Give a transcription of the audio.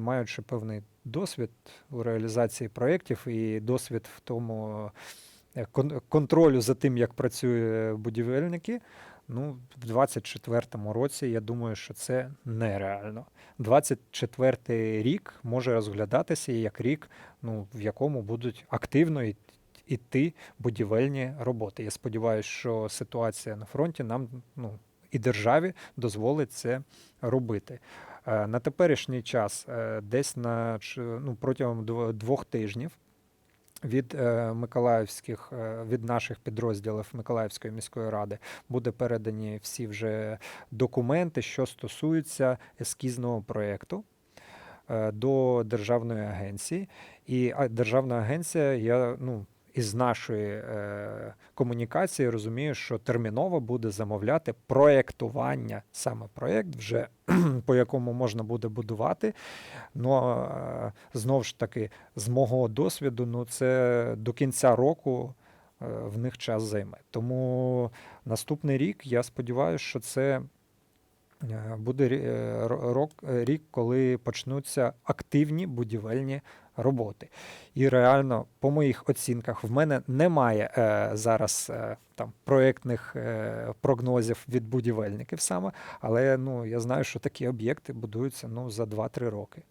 Маючи певний досвід у реалізації проєктів і досвід в тому е, кон- контролю за тим, як працюють будівельники, ну, в 24-му році я думаю, що це нереально. 24-й рік може розглядатися як рік, ну, в якому будуть активно йти будівельні роботи. Я сподіваюся, що ситуація на фронті нам ну, і державі дозволить це робити. Е, На теперішній час, е, десь на ну, протягом двох тижнів від е, Миколаївських, від наших підрозділів Миколаївської міської ради буде передані всі вже документи, що стосуються ескізного проєкту до державної агенції. І державна агенція, я ну. Із нашої е, комунікації розумію, що терміново буде замовляти проєктування, саме проєкт, вже по якому можна буде будувати. Ну е, знову ж таки, з мого досвіду, ну це до кінця року е, в них час займе. Тому наступний рік я сподіваюся, що це буде е, ро- рок, е, рік, коли почнуться активні будівельні роботи. І реально, по моїх оцінках, в мене немає е, зараз е, там проєктних е, прогнозів від будівельників саме, але ну я знаю, що такі об'єкти будуються ну за 2-3 роки.